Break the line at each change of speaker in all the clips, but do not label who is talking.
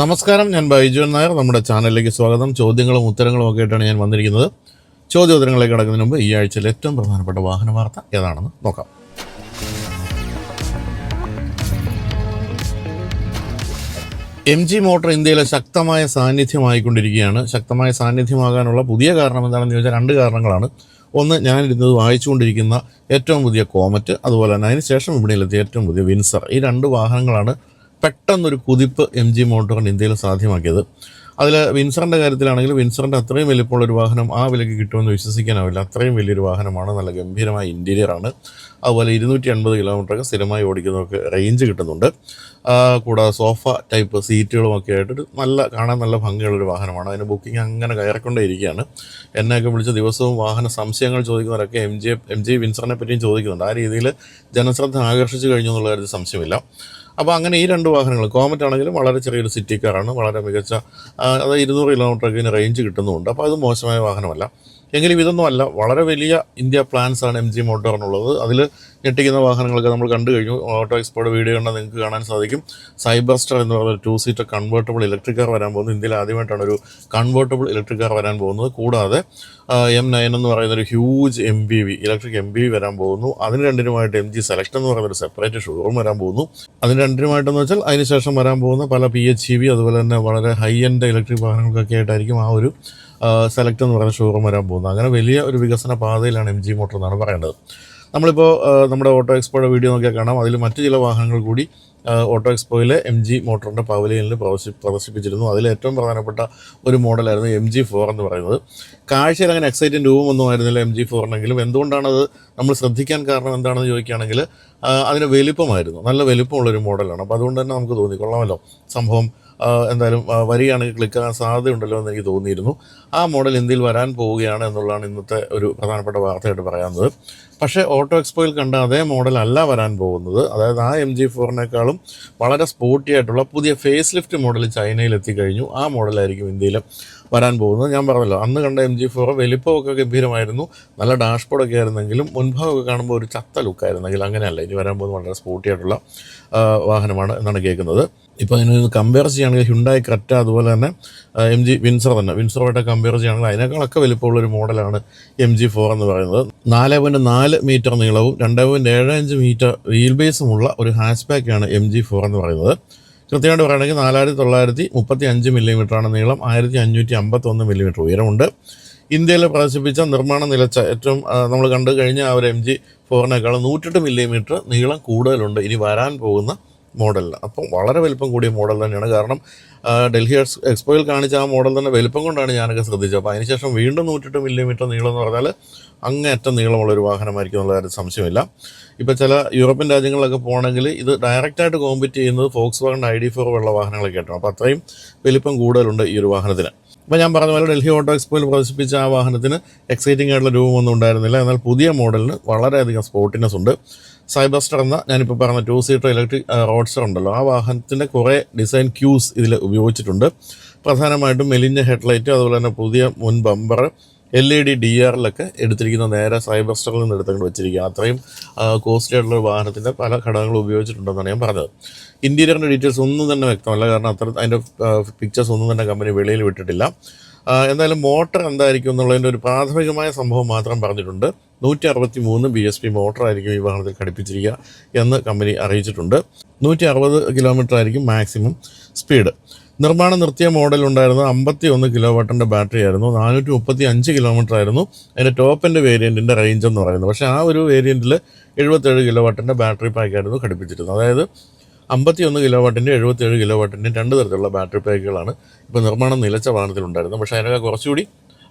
നമസ്കാരം ഞാൻ ബൈജു നായർ. നമ്മുടെ ചാനലിലേക്ക് സ്വാഗതം. ചോദ്യങ്ങളും ഉത്തരങ്ങളും ഒക്കെ ആയിട്ടാണ് ഞാൻ വന്നിരിക്കുന്നത്. ചോദ്യോത്തരങ്ങളിലേക്ക് കടക്കുന്നതിന് മുമ്പ് ഈ ആഴ്ചയിലെ ഏറ്റവും പ്രധാനപ്പെട്ട വാഹന വാർത്ത ഏതാണെന്ന് നോക്കാം. എം ജി മോട്ടോർ ഇന്ത്യയിലെ ശക്തമായ സാന്നിധ്യമായിക്കൊണ്ടിരിക്കുകയാണ്. ശക്തമായ സാന്നിധ്യമാകാനുള്ള പുതിയ കാരണം എന്താണെന്ന് ചോദിച്ചാൽ രണ്ട് കാരണങ്ങളാണ്. ഒന്ന് ഞാനിരുന്നത് വായിച്ചുകൊണ്ടിരിക്കുന്ന ഏറ്റവും പുതിയ കോമറ്റ് അതുപോലെ തന്നെ അതിനുശേഷം വിപണിയിലെത്തിയ ഏറ്റവും പുതിയ വിൻസർ. ഈ രണ്ട് വാഹനങ്ങളാണ് പെട്ടെന്നൊരു കുതിപ്പ് എം ജി മോട്ടോറിന് ഇന്ത്യയിൽ സാധ്യമാക്കിയത്. അതിൽ വിൻസറിന്റെ കാര്യത്തിലാണെങ്കിൽ വിൻസറിന്റെ അത്രയും വലിയപ്പോൾ ഒരു വാഹനം ആ വിലയ്ക്ക് കിട്ടുമെന്ന് വിശ്വസിക്കാനാവില്ല. അത്രയും വലിയൊരു വാഹനമാണ് നല്ല ഗംഭീരമായ ഇന്റീരിയറാണ് അതുപോലെ ഇരുന്നൂറ്റി അൻപത് കിലോമീറ്ററൊക്കെ സ്ഥിരമായി ഓടിക്കുന്നവർക്ക് റേഞ്ച് കിട്ടുന്നുണ്ട്. കൂടാതെ സോഫ ടൈപ്പ് സീറ്റുകളും ഒക്കെ ആയിട്ടൊരു നല്ല കാണാൻ നല്ല ഭംഗിയുള്ളൊരു വാഹനമാണ്. അതിന് ബുക്കിംഗ് അങ്ങനെ കയറിക്കൊണ്ടേ ഇരിക്കുകയാണ്. എന്നെയൊക്കെ വിളിച്ച് ദിവസവും വാഹന സംശയങ്ങൾ ചോദിക്കുന്നവരൊക്കെ എം ജി എം ജി വിൻസറിനെ പറ്റിയും ചോദിക്കുന്നുണ്ട്. ആ രീതിയിൽ ജനശ്രദ്ധ ആകർഷിച്ചു കഴിഞ്ഞു എന്നുള്ള കാര്യത്തിൽ സംശയമില്ല. അപ്പോൾ അങ്ങനെ ഈ രണ്ട് വാഹനങ്ങൾ കോമറ്റ് ആണെങ്കിലും വളരെ ചെറിയൊരു സിറ്റി കാറാണ് വളരെ മികച്ച അതായത് അത് ഇരുന്നൂറ് കിലോമീറ്ററൊക്കെ ഇതിന് റേഞ്ച് കിട്ടുന്നുമുണ്ട് അപ്പോൾ അത് മോശമായ വാഹനമല്ല. എങ്കിലും ഇതൊന്നും അല്ല വളരെ വലിയ ഇന്ത്യ പ്ലാൻസ് ആണ് എം ജി മോട്ടോറിനുള്ളത് അതിൽ ഞെട്ടിക്കുന്ന വാഹനങ്ങളൊക്കെ നമ്മൾ കണ്ടു കഴിഞ്ഞു. ഓട്ടോ എക്സ്പോർട്ട് വീഡിയോ കണ്ടാൽ നിങ്ങൾക്ക് കാണാൻ സാധിക്കും. സൈബർ സ്റ്റാർ എന്ന് പറയുന്ന two seater convertible electric car വരാൻ പോകുന്നത് ഇന്ത്യയിൽ ആദ്യമായിട്ടാണ് ഒരു കൺവേർട്ടബിൾ ഇലക്ട്രിക് കാർ വരാൻ പോകുന്നത്. കൂടാതെ എം നയൻ എന്ന് പറയുന്ന ഒരു huge M B V electric M B V വരാൻ പോകുന്നു. അതിന് രണ്ടിനുമായിട്ട് എം ജി സെലക്ഷൻ എന്ന് പറയുന്ന ഒരു സെപ്പറേറ്റ് ഷോറൂം വരാൻ പോകുന്നു. അതിന് രണ്ടിനുമായിട്ടെന്ന് വെച്ചാൽ അതിനുശേഷം വരാൻ പോകുന്ന പല പി എച്ച് ഇ വി അതുപോലെ തന്നെ വളരെ ഹൈ എൻഡ് ഇലക്ട്രിക് വാഹനങ്ങൾക്കൊക്കെ ആയിട്ടായിരിക്കും ആ ഒരു സെലക്ട് എന്ന് പറയുന്ന ഷോറൂം വരാൻ പോകുന്നത് അങ്ങനെ വലിയ ഒരു വികസന പാതയിലാണ് എം ജി മോട്ടോർ എന്നാണ് പറയേണ്ടത്. നമ്മളിപ്പോൾ നമ്മുടെ ഓട്ടോ എക്സ്പോയുടെ വീഡിയോ നോക്കിയാൽ കാണാം. അതിൽ മറ്റു ചില വാഹനങ്ങൾ കൂടി ഓട്ടോ എക്സ്പോയിലെ എം ജി മോട്ടറിന്റെ പവലിയനിൽ പ്രദർശി പ്രദർശിപ്പിച്ചിരുന്നു. അതിൽ ഏറ്റവും പ്രധാനപ്പെട്ട ഒരു മോഡലായിരുന്നു എം ജി ഫോർ എന്ന് പറയുന്നത്. കാഴ്ചയിൽ അങ്ങനെ എക്സൈറ്റിംഗ് രൂപമൊന്നും ആയിരുന്നില്ല എം ജി ഫോറിനെങ്കിലും എന്തുകൊണ്ടാണത് നമ്മൾ ശ്രദ്ധിക്കാൻ കാരണം എന്താണെന്ന് ചോദിക്കുകയാണെങ്കിൽ അതിന് വലിപ്പമായിരുന്നു. നല്ല വലിപ്പമുള്ളൊരു മോഡലാണ്. അപ്പോൾ അതുകൊണ്ട് തന്നെ നമുക്ക് തോന്നി കൊള്ളാമല്ലോ. സംഭവം എന്തായാലും വരികയാണെങ്കിൽ ക്ലിക്ക് ആകാൻ സാധ്യതയുണ്ടല്ലോ എന്ന് എനിക്ക് തോന്നിയിരുന്നു. ആ മോഡൽ ഇന്ത്യയിൽ വരാൻ പോവുകയാണ് എന്നുള്ളതാണ് ഇന്നത്തെ ഒരു പ്രധാനപ്പെട്ട വാർത്തയായിട്ട് പറയാവുന്നത് പക്ഷേ ഓട്ടോ എക്സ്പോയിൽ കണ്ട അതേ മോഡൽ അല്ല വരാൻ പോകുന്നത്. അതായത് ആ എം ജി ഫോറിനേക്കാളും വളരെ സ്പോർട്ടി ആയിട്ടുള്ള പുതിയ ഫേസ് ലിഫ്റ്റ് മോഡൽ ചൈനയിൽ എത്തിക്കഴിഞ്ഞു. ആ മോഡലായിരിക്കും ഇന്ത്യയിൽ വരാൻ പോകുന്നത്. ഞാൻ പറഞ്ഞല്ലോ അന്ന് കണ്ട എം ജി ഫോർ വലിപ്പമൊക്കെ ഗംഭീരമായിരുന്നു. നല്ല ഡാഷ്ബോർഡൊക്കെ ആയിരുന്നെങ്കിലും മുൻഭാഗമൊക്കെ കാണുമ്പോൾ ഒരു ചത്ത ലുക്കായിരുന്നെങ്കിൽ അങ്ങനെയല്ല. ഇനി വരാൻ പോകുന്നത് വളരെ സ്പോർട്ടി ആയിട്ടുള്ള വാഹനമാണ് എന്നാണ് കേൾക്കുന്നത്. ഇപ്പോൾ അതിന് കമ്പയർ ചെയ്യുകയാണെങ്കിൽ ഹ്യുണ്ടായി ക്രെറ്റ അതുപോലെ തന്നെ എം ജി വിൻസർ തന്നെ. വിൻസറുമായിട്ട് കമ്പയർ ചെയ്യുകയാണെങ്കിൽ അതിനേക്കാളൊക്കെ വലിപ്പമുള്ള ഒരു മോഡലാണ് എം ജി ഫോർ എന്ന് പറയുന്നത്. നാല് പോയിന്റ് നാല് മീറ്റർ നീളവും രണ്ട് പോയിന്റ് ഏഴ് അഞ്ച് മീറ്റർ വീൽ ബേസുമുള്ള ഒരു ഹാച്ച് ബാക്കാണ് എം ജി ഫോർ എന്ന് പറയുന്നത്. കൃത്യമായിട്ട് പറയുകയാണെങ്കിൽ നാലായിരത്തി തൊള്ളായിരത്തി മുപ്പത്തി അഞ്ച് മില്ലിമീറ്ററാണ് നീളം ആയിരത്തി അഞ്ഞൂറ്റി അമ്പത്തൊന്ന് മില്ലിമീറ്റർ ഉയരമുണ്ട്. ഇന്ത്യയിൽ പ്രദർശിപ്പിച്ച നിർമ്മാണം നിലച്ച ഏറ്റവും നമ്മൾ കണ്ടു കഴിഞ്ഞ ആ ഒരു എം ജി ഫോറിനേക്കാളും നൂറ്റെട്ട് മില്ലിമീറ്റർ നീളം കൂടുതലുണ്ട്. ഇനി വരാൻ പോകുന്ന മോഡലിന് അപ്പം വളരെ വലിപ്പം കൂടിയ മോഡൽ തന്നെയാണ്. കാരണം ഡൽഹി എക്സ് എക്സ്പോയിൽ കാണിച്ച ആ മോഡൽ തന്നെ വലിപ്പം കൊണ്ടാണ് ഞാനൊക്കെ ശ്രദ്ധിച്ചത്. അപ്പോൾ അതിനുശേഷം വീണ്ടും നൂറ്റെട്ട് മില്ലിമീറ്റർ നീളം എന്ന് പറഞ്ഞാൽ അങ്ങേറ്റം നീളമുള്ള ഒരു വാഹനമായിരിക്കും എന്നുള്ള കാര്യം സംശയമില്ല. ഇപ്പോൾ ചില യൂറോപ്യൻ രാജ്യങ്ങളിലൊക്കെ പോകണമെങ്കിൽ ഇത് ഡയറക്റ്റായിട്ട് കോമ്പറ്റ് ചെയ്യുന്നത് Volkswagen I D four ഉള്ള വാഹനങ്ങളൊക്കെ ആയിട്ടാണ്. അപ്പോൾ അത്രയും വലിപ്പം കൂടുതലുണ്ട് ഈ ഒരു വാഹനത്തിന്. അപ്പോൾ ഞാൻ പറഞ്ഞ പോലെ ഡൽഹി ഓട്ടോ എക്സ്പോയിൽ പ്രദർശിപ്പിച്ച ആ വാഹനത്തിന് എക്സൈറ്റിംഗ് ആയിട്ടുള്ള രൂപമൊന്നും ഉണ്ടായിരുന്നില്ല. എന്നാൽ പുതിയ മോഡലിന് വളരെയധികം സ്പോർട്ടിനെസ് ഉണ്ട്. സൈബർസ്റ്റർ എന്ന ഞാനിപ്പോൾ പറഞ്ഞ ടു സീറ്റർ ഇലക്ട്രിക് റോഡ്സ്റ്റർ ഉണ്ടല്ലോ. ആ വാഹനത്തിന്റെ കുറേ ഡിസൈൻ ക്യൂസ് ഇതിൽ ഉപയോഗിച്ചിട്ടുണ്ട്. പ്രധാനമായിട്ടും മെലിഞ്ഞ ഹെഡ്ലൈറ്റ് അതുപോലെ തന്നെ പുതിയ മുൻ bumper L E D D ആറിലൊക്കെ എടുത്തിരിക്കുന്ന നേരെ സൈബർ സ്റ്ററിൽ നിന്ന് എടുത്തുകൊണ്ട് വെച്ചിരിക്കുക. അത്രയും കോസ്റ്റ്ലി ആയിട്ടുള്ള വാഹനത്തിന്റെ പല ഘടകങ്ങളും ഉപയോഗിച്ചിട്ടുണ്ടെന്നാണ് ഞാൻ പറഞ്ഞത്. ഇന്റീരിയറിന്റെ ഡീറ്റെയിൽസ് ഒന്നും തന്നെ വ്യക്തമല്ല. കാരണം അത്ര അതിന്റെ പിക്ചേഴ്സ് ഒന്നും തന്നെ കമ്പനി വെളിയിൽ വിട്ടിട്ടില്ല. എന്തായാലും മോട്ടർ എന്തായിരിക്കും എന്നുള്ളതിന്റെ ഒരു പ്രാഥമികമായ സംഭവം മാത്രം പറഞ്ഞിട്ടുണ്ട്. നൂറ്റി അറുപത്തി മൂന്ന് ബി എസ് പി മോട്ടറായിരിക്കും ഈ വാഹനത്തിൽ ഘടിപ്പിച്ചിരിക്കുക എന്ന് കമ്പനി അറിയിച്ചിട്ടുണ്ട്. നൂറ്റി അറുപത് കിലോമീറ്റർ ആയിരിക്കും മാക്സിമം സ്പീഡ്. നിർമ്മാണം നിർത്തിയ മോഡൽ ഉണ്ടായിരുന്നത് അമ്പത്തി ഒന്ന് കിലോ വാട്ടിന്റെ ബാറ്ററി ആയിരുന്നു നാനൂറ്റി മുപ്പത്തി അഞ്ച് കിലോമീറ്റർ ആയിരുന്നു അതിന്റെ ടോപ്പ് എന്റെ വേരിയന്റിന്റെ റേഞ്ച് എന്ന് പറയുന്നത്. പക്ഷേ ആ ഒരു വേരിയന്റിൽ എഴുപത്തേഴ് കിലോ വാട്ടിന്റെ ബാറ്ററി പാക്കായിരുന്നു ഘടിപ്പിച്ചിരുന്നത്. അതായത് അമ്പത്തി ഒന്ന് കിലോ വാട്ടിന്റെ എഴുപത്തേഴ് കിലോ വാട്ടിന്റെ രണ്ട് തരത്തിലുള്ള ബാറ്ററി പാക്കുകളാണ് ഇപ്പോൾ നിർമ്മാണം നിലച്ച വാഹനത്തിലുണ്ടായിരുന്നത്. പക്ഷേ അതിനൊക്കെ കുറച്ചുകൂടി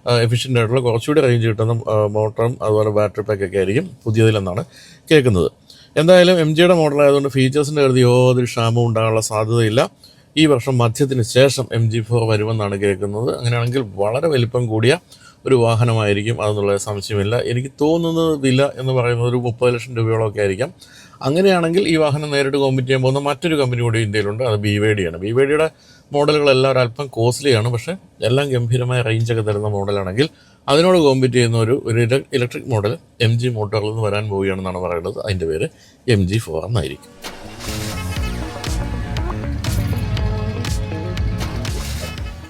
എഫിഷ്യന്റ് ആയിട്ടുള്ള കുറച്ചുകൂടി റേഞ്ച് കിട്ടുന്ന മോട്ടറും അതുപോലെ ബാറ്ററി പാക്കൊക്കെ ആയിരിക്കും പുതിയതിലെന്നാണ് കേൾക്കുന്നത്. എന്തായാലും എം ജിയുടെ മോഡലായതുകൊണ്ട് ഫീച്ചേഴ്സിന്റെ കരുതി യാതൊരു ക്ഷാമവും ഉണ്ടാകാനുള്ള സാധ്യതയില്ല. ഈ വർഷം മധ്യത്തിന് ശേഷം എം ജി ഫോർ വരുമെന്നാണ് കേൾക്കുന്നത്. അങ്ങനെയാണെങ്കിൽ വളരെ വലിപ്പം കൂടിയ ഒരു വാഹനമായിരിക്കും അതെന്നുള്ള സംശയമില്ല. എനിക്ക് തോന്നുന്നത് വില എന്ന് പറയുന്നത് ഒരു മുപ്പത് ലക്ഷം രൂപയോളമൊക്കെ ആയിരിക്കാം. അങ്ങനെയാണെങ്കിൽ ഈ വാഹനം നേരിട്ട് കോമ്പറ്റ് ചെയ്യാൻ പോകുന്ന മറ്റൊരു കമ്പനി കൂടി ഇന്ത്യയിലുണ്ട്. അത് ബി വൈ ആണ്. ബി വൈ ഡിയുടെ മോഡലുകളെല്ലാം ഒരല്പം കോസ്റ്റ്ലിയാണ് പക്ഷേ എല്ലാം ഗംഭീരമായ റേഞ്ചൊക്കെ തരുന്ന മോഡലാണെങ്കിൽ അതിനോട് കോമ്പീറ്റ് ചെയ്യുന്ന ഒരു ഒരു ഇലക്ട്രിക് മോഡൽ എം ജി മോട്ടോറിൽ നിന്ന് വരാൻ പോവുകയാണെന്നാണ് പറയുന്നത്. അതിന്റെ പേര് എം ജി ഫോർ എന്നായിരിക്കും.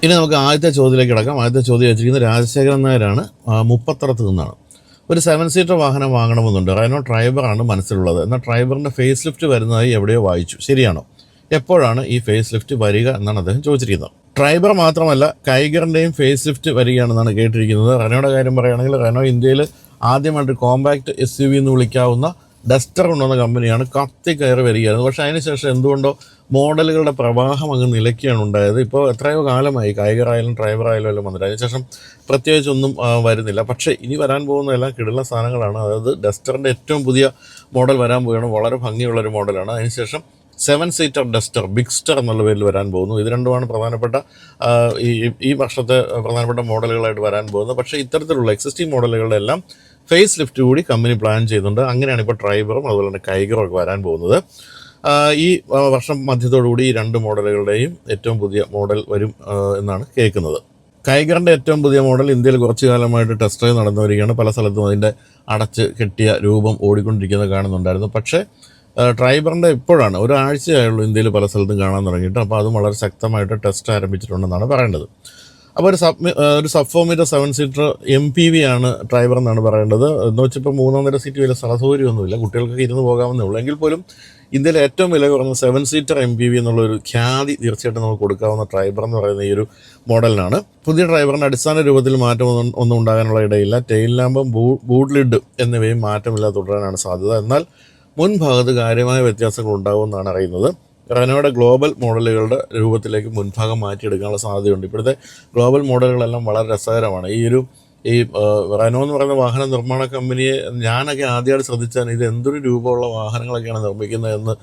ഇനി നമുക്ക് ആദ്യത്തെ ചോദ്യത്തിലേക്ക് കിടക്കാം. ആദ്യത്തെ ചോദ്യം വെച്ചിരിക്കുന്നത് രാജശേഖരൻ നായരാണ്. മുപ്പത്തറത്ത് നിന്നാണ്. ഒരു സെവൻ സീറ്റർ വാഹനം വാങ്ങണമെന്നുണ്ട്. റൈനോ ഡ്രൈവറാണ് മനസ്സിലുള്ളത്. എന്നാൽ ഡ്രൈവറിന്റെ ഫേസ് ലിഫ്റ്റ് വരുന്നതായി എവിടെയോ വായിച്ചു. ശരിയാണോ? എപ്പോഴാണ് ഈ ഫേസ് ലിഫ്റ്റ് വരിക എന്നാണ് അദ്ദേഹം ചോദിച്ചിരിക്കുന്നത്. ഡ്രൈവർ മാത്രമല്ല കൈഗറിന്റെയും ഫേസ് ലിഫ്റ്റ് വരികയാണെന്നാണ് കേട്ടിരിക്കുന്നത്. റനോയുടെ കാര്യം പറയുകയാണെങ്കിൽ റനോ ഇന്ത്യയിൽ ആദ്യമായിട്ട് കോമ്പാക്ട് എസ് യു വി എന്ന് വിളിക്കാവുന്ന ഡസ്റ്റർ കൊണ്ടുവന്ന കമ്പനിയാണ് കത്തി കയറി വരികയായിരുന്നു. പക്ഷേ അതിനുശേഷം എന്തുകൊണ്ടോ മോഡലുകളുടെ പ്രവാഹം അങ്ങ് നിലയ്ക്കുകയാണ് ഉണ്ടായത്. ഇപ്പോൾ എത്രയോ കാലമായി കായികറായാലും ഡ്രൈവറായാലും എല്ലാം വന്നിട്ട്. അതിനുശേഷം പ്രത്യേകിച്ചൊന്നും വരുന്നില്ല. പക്ഷേ ഇനി വരാൻ പോകുന്ന എല്ലാം കിടുള്ള സാധനങ്ങളാണ്. അതായത് ഡസ്റ്ററിന്റെ ഏറ്റവും പുതിയ മോഡൽ വരാൻ പോവുകയാണ്. വളരെ ഭംഗിയുള്ളൊരു മോഡലാണ്. അതിനുശേഷം സെവൻ സീറ്റർ ഡസ്റ്റർ ബിഗ്സ്റ്റർ എന്നുള്ള പേരിൽ വരാൻ പോകുന്നു. ഇത് രണ്ടുമാണ് പ്രധാനപ്പെട്ട ഈ ഈ വർഷത്തെ പ്രധാനപ്പെട്ട മോഡലുകളായിട്ട് വരാൻ പോകുന്നത്. പക്ഷേ ഇത്തരത്തിലുള്ള എക്സിസ്റ്റിംഗ് മോഡലുകളുടെ എല്ലാം ഫേസ് ലിഫ്റ്റ് കൂടി കമ്പനി പ്ലാൻ ചെയ്യുന്നുണ്ട്. അങ്ങനെയാണ് ഇപ്പോൾ ഡ്രൈവറും അതുപോലെ തന്നെ കൈഗറും ഒക്കെ വരാൻ പോകുന്നത്. ഈ വർഷം മധ്യത്തോടുകൂടി ഈ രണ്ട് മോഡലുകളുടെയും ഏറ്റവും പുതിയ മോഡൽ വരും എന്നാണ് കേൾക്കുന്നത്. കൈഗറിന്റെ ഏറ്റവും പുതിയ മോഡൽ ഇന്ത്യയിൽ കുറച്ചു കാലമായിട്ട് ടെസ്റ്റ് ഡ്രൈവ് നടന്നു വരികയാണ് പല സ്ഥലത്തും അതിന്റെ അടച്ച് കെട്ടിയ രൂപം ഓടിക്കൊണ്ടിരിക്കുന്നത് കാണുന്നുണ്ടായിരുന്നു. പക്ഷേ ഡ്രൈവറിന്റെ ഇപ്പോഴാണ്. ഒരാഴ്ചയായുള്ളൂ ഇന്ത്യയിൽ പല സ്ഥലത്തും കാണാൻ തുടങ്ങിയിട്ട്. അപ്പോൾ അതും വളരെ ശക്തമായിട്ട് ടെസ്റ്റ് ആരംഭിച്ചിട്ടുണ്ടെന്നാണ് പറയേണ്ടത്. അപ്പോൾ ഒരു സബ് ഒരു sub seven seater M P V ആണ് ഡ്രൈവർ എന്നാണ് പറയേണ്ടത്. എന്ന് വെച്ചിപ്പോൾ മൂന്നാം സീറ്റ് വലിയ സ്ഥലസൗകര്യമൊന്നുമില്ല കുട്ടികൾക്കൊക്കെ ഇരുന്ന് പോകാമെന്നേ ഉള്ളൂ. എങ്കിൽ പോലും ഇന്ത്യയിലെ ഏറ്റവും വില കുറഞ്ഞ seven seater M P V എന്നുള്ളൊരു ഖ്യാതി തീർച്ചയായിട്ടും നമുക്ക് കൊടുക്കാവുന്ന ഡ്രൈവർ എന്ന് പറയുന്ന ഈ ഒരു മോഡലിനാണ്. പുതിയ ഡ്രൈവറിന്റെ അടിസ്ഥാന രൂപത്തിൽ മാറ്റം ഒന്നും ഉണ്ടാകാനുള്ള ഇടയില്ല. ടെയിൽ ലാമ്പും ബൂ ബൂട്ട് ലിഡ് എന്നിവയും മാറ്റമില്ലാതെ തുടരാനാണ് സാധ്യത. എന്നാൽ മുൻഭാഗത്ത് കാര്യമായ വ്യത്യാസങ്ങൾ ഉണ്ടാകുമെന്നാണ് അറിയുന്നത് റെനോയുടെ ഗ്ലോബൽ മോഡലുകളുടെ രൂപത്തിലേക്ക് മുൻഭാഗം മാറ്റിയെടുക്കാനുള്ള സാധ്യതയുണ്ട്. ഇപ്പോഴത്തെ ഗ്ലോബൽ മോഡലുകളെല്ലാം വളരെ രസകരമാണ്. ഈ ഒരു ഈ റനോ എന്ന് പറയുന്ന വാഹന നിർമ്മാണ കമ്പനിയെ ഞാനൊക്കെ ആദ്യമായിട്ട് ശ്രദ്ധിച്ചാൽ ഇത് എന്തൊരു രൂപമുള്ള വാഹനങ്ങളൊക്കെയാണ് നിർമ്മിക്കുന്നതെന്ന്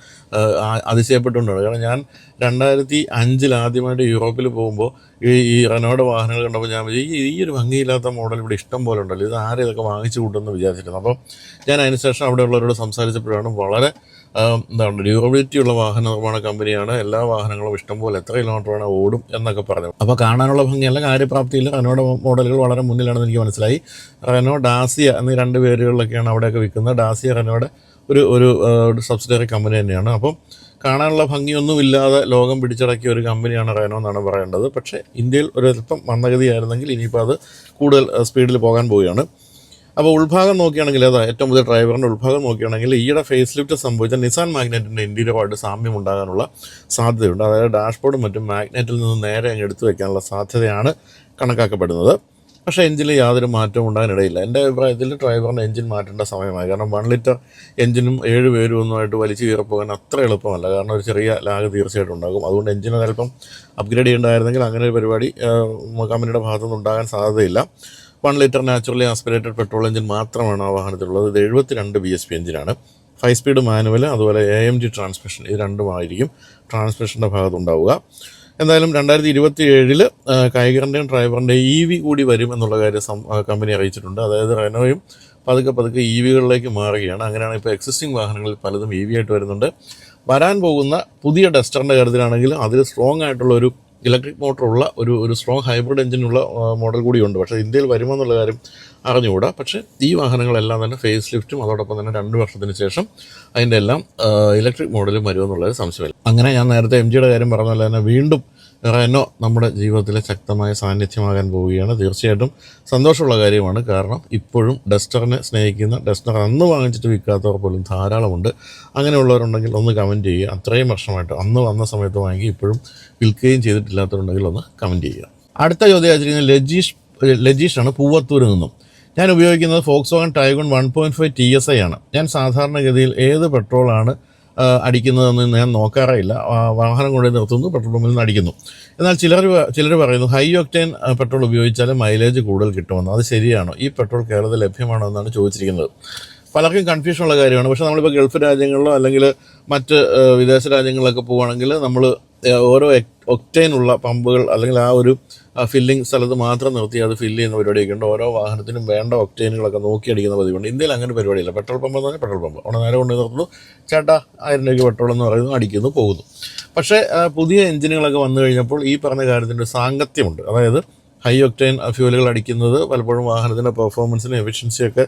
അതിശയപ്പെട്ടുകൊണ്ടാണ്. കാരണം ഞാൻ രണ്ടായിരത്തി അഞ്ചിൽ ആദ്യമായിട്ട് യൂറോപ്പിൽ പോകുമ്പോൾ ഈ ഈ റെനോയുടെ വാഹനങ്ങൾ കണ്ടപ്പോൾ ഞാൻ ഈ ഈ ഒരു ഭംഗിയില്ലാത്ത മോഡൽ ഇവിടെ ഇഷ്ടം പോലെ ഉണ്ടല്ലോ. ഇത് ആരും ഇതൊക്കെ വാങ്ങിച്ചു കൂട്ടുമെന്ന് വിചാരിച്ചിരുന്നു. അപ്പോൾ ഞാൻ അതിനുശേഷം അവിടെയുള്ളവരോട് സംസാരിച്ചപ്പോഴാണ് വളരെ എന്താണ് ഡ്യൂറബിലിറ്റി ഉള്ള വാഹന നിർമ്മാണ കമ്പനിയാണ്. എല്ലാ വാഹനങ്ങളും ഇഷ്ടംപോലെ എത്ര കിലോമീറ്റർ വേണം ഓടും എന്നൊക്കെ പറഞ്ഞു. അപ്പോൾ കാണാനുള്ള ഭംഗിയല്ല കാര്യപ്രാപ്തിയിൽ റെനോയുടെ മോഡലുകൾ വളരെ മുന്നിലാണെന്ന് എനിക്ക് മനസ്സിലായി. റെനോ ഡാസിയ എന്നീ രണ്ട് പേരുകളിലൊക്കെയാണ് അവിടെയൊക്കെ വിൽക്കുന്നത്. ഡാസിയ റെനോയുടെ ഒരു ഒരു സബ്സിഡറി കമ്പനി തന്നെയാണ്. അപ്പം കാണാനുള്ള ഭംഗിയൊന്നും ഇല്ലാതെ ലോകം പിടിച്ചടക്കിയ ഒരു കമ്പനിയാണ് റെനോ എന്നാണ് പറയേണ്ടത്. പക്ഷേ ഇന്ത്യയിൽ ഒരു അല്പം മന്ദഗതിയായിരുന്നെങ്കിൽ ഇനിയിപ്പോൾ അത് കൂടുതൽ സ്പീഡിൽ പോകാൻ പോവുകയാണ്. അപ്പോൾ ഉൾഭാഗം നോക്കുകയാണെങ്കിൽ അതാ ഏറ്റവും പുതിയ ഡ്രൈവറിന്റെ ഉൾഭാഗം നോക്കുകയാണെങ്കിൽ ഈയിടെ ഫേസ് ലിഫ്റ്റ് സംഭവിച്ച നിസാൻ മാഗ്നറ്റിന്റെ ഇന്റീരിയറുമായിട്ട് സാമ്യം ഉണ്ടാകാനുള്ള സാധ്യതയുണ്ട്. അതായത് ഡാഷ്ബോർഡും മറ്റും മാഗ്നറ്റിൽ നിന്ന് നേരെ അങ്ങ് എടുത്തു വയ്ക്കാനുള്ള സാധ്യതയാണ് കണക്കാക്കപ്പെടുന്നത്. പക്ഷേ എഞ്ചിനിൽ യാതൊരു മാറ്റവും ഉണ്ടാകാനിടയില്ല. എന്റെ അഭിപ്രായത്തിൽ ഡ്രൈവറിന്റെ എഞ്ചിൻ മാറ്റേണ്ട സമയമായി. കാരണം വൺ ലിറ്റർ എഞ്ചിനും ഏഴ് പേരും ഒന്നുമായിട്ട് വലിച്ചു കീറപ്പോകാൻ അത്ര എളുപ്പമല്ല. കാരണം ഒരു ചെറിയ ലാഗ് തീർച്ചയായിട്ടും ഉണ്ടാകും. അതുകൊണ്ട് എഞ്ചിന് അല്പം അപ്ഗ്രേഡ് ചെയ്യേണ്ടതായിരുന്നെങ്കിൽ അങ്ങനെ ഒരു പരിപാടി കമ്പനിയുടെ ഭാഗത്തുനിന്ന് ഉണ്ടാകാൻ സാധ്യതയില്ല. One litre naturally aspirated petrol engine മാത്രമാണ് ആ വാഹനത്തിലുള്ളത്. ഇത് എഴുപത്തി രണ്ട് ബി എസ് പി എഞ്ചിനാണ് ഫൈവ് സ്പീഡ് മാനുവൽ അതുപോലെ എ എം ജി ട്രാൻസ്മിഷൻ ഇത് രണ്ടുമായിരിക്കും ട്രാൻസ്മിഷന്റെ ഭാഗത്തുണ്ടാവുക. എന്തായാലും രണ്ടായിരത്തി ഇരുപത്തി ഏഴിൽ കൈകറിന്റെയും ഡ്രൈവറിന്റെയും ഇ വി കൂടി വരും എന്നുള്ള കാര്യം കമ്പനി അറിയിച്ചിട്ടുണ്ട്. അതായത് റെനോയും പതുക്കെ പതുക്കെ ഇ വികളിലേക്ക് മാറുകയാണ്. അങ്ങനെയാണ് ഇപ്പോൾ എക്സിസ്റ്റിംഗ് വാഹനങ്ങളിൽ പലതും ഇ വി ആയിട്ട് വരുന്നുണ്ട്. വരാൻ പോകുന്ന പുതിയ ഡസ്റ്ററിന്റെ കാര്യത്തിലാണെങ്കിലും അതിൽ സ്ട്രോങ് ആയിട്ടുള്ള ഒരു ഇലക്ട്രിക് മോട്ടറുള്ള ഒരു ഒരു സ്ട്രോങ് ഹൈബ്രിഡ് എഞ്ചിനുള്ള മോഡൽ കൂടിയുണ്ട്. പക്ഷേ ഇന്ത്യയിൽ വരുമെന്നുള്ള കാര്യം അറിഞ്ഞുകൂടാ. പക്ഷേ ഈ വാഹനങ്ങളെല്ലാം തന്നെ ഫേസ് ലിഫ്റ്റും അതോടൊപ്പം തന്നെ രണ്ട് വർഷത്തിന് ശേഷം അതിന്റെ എല്ലാം ഇലക്ട്രിക് മോഡലും വരുമെന്നുള്ളത് സംശയമില്ല. അങ്ങനെ ഞാൻ നേരത്തെ എം ജിയുടെ കാര്യം പറഞ്ഞ തന്നെ വീണ്ടും റെനോ നമ്മുടെ ജീവിതത്തിലെ ശക്തമായ സാന്നിധ്യമാകാൻ പോവുകയാണ്. തീർച്ചയായിട്ടും സന്തോഷമുള്ള കാര്യമാണ്. കാരണം ഇപ്പോഴും ഡസ്റ്ററിനെ സ്നേഹിക്കുന്ന ഡസ്റ്റർ അന്ന് വാങ്ങിച്ചിട്ട് വിൽക്കാത്തവർ പോലും ധാരാളമുണ്ട്. അങ്ങനെയുള്ളവരുണ്ടെങ്കിൽ ഒന്ന് കമന്റ് ചെയ്യുക. അത്രയും വർഷമായിട്ട് അന്ന് വന്ന സമയത്ത് വാങ്ങി ഇപ്പോഴും വിൽക്കുകയും ചെയ്തിട്ടില്ലാത്തവരുണ്ടെങ്കിൽ ഒന്ന് കമന്റ് ചെയ്യുക. അടുത്ത ചോദ്യം വെച്ചിരിക്കുന്നത് ലജീഷ് ലജീഷാണ് പൂവത്തൂരിൽ നിന്നും. ഞാൻ ഉപയോഗിക്കുന്നത് Volkswagen Taigun one point five T S I ആണ്. ഞാൻ സാധാരണഗതിയിൽ ഏത് പെട്രോളാണ് അടിക്കുന്നതെന്ന് ഞാൻ നോക്കാറില്ല വാഹനം കൊണ്ടുപോയി നിർത്തുന്നു പെട്രോൾ പമ്പിൽ നിന്ന് അടിക്കുന്നു. എന്നാൽ ചിലർ ചിലർ പറയുന്നു ഹൈ ഒക്ടൈൻ പെട്രോൾ ഉപയോഗിച്ചാൽ മൈലേജ് കൂടുതൽ കിട്ടുമെന്ന്. അത് ശരിയാണോ? ഈ പെട്രോൾ കേരളത്തിൽ ലഭ്യമാണോ എന്നാണ് ചോദിച്ചിരിക്കുന്നത്. പലർക്കും കൺഫ്യൂഷൻ ഉള്ള കാര്യമാണ്. പക്ഷേ നമ്മളിപ്പോൾ ഗൾഫ് രാജ്യങ്ങളിലോ അല്ലെങ്കിൽ മറ്റ് വിദേശ രാജ്യങ്ങളിലൊക്കെ പോവുകയാണെങ്കിൽ നമ്മൾ ഓരോ ഒക്ടൈനുള്ള പമ്പുകൾ അല്ലെങ്കിൽ ആ ഒരു ഫില്ലിംഗ് സ്ഥലത്ത് മാത്രം നിർത്തി അത് ഫില്ല് ചെയ്യുന്ന പരിപാടിയൊക്കെ ഉണ്ട്. ഓരോ വാഹനത്തിനും വേണ്ട ഒക്ടൈനുകളൊക്കെ നോക്കി അടിക്കുന്ന പതിവുണ്ട്. ഇന്ത്യയിൽ അങ്ങനെ പരിപാടിയില്ല. പെട്രോൾ പമ്പ് എന്ന് പറഞ്ഞാൽ പെട്രോൾ പമ്പ്. അവിടെ നേരെ കൊണ്ട് നിർത്തുന്നു. ചേട്ടാ ആയിരം രൂപയ്ക്ക് പെട്രോൾ എന്ന് പറയുന്നു. അടിക്കുന്നു പോകുന്നു. പക്ഷേ പുതിയ എഞ്ചിനുകളൊക്കെ വന്നു കഴിഞ്ഞപ്പോൾ ഈ പറഞ്ഞ കാര്യത്തിന്റെ സാങ്കത്യമുണ്ട്. അതായത് ഹൈ ഒക്ടൈൻ ഫ്യൂലുകൾ അടിക്കുന്നത് പലപ്പോഴും വാഹനത്തിന്റെ പെർഫോമൻസിനും എഫിഷ്യൻസിയൊക്കെ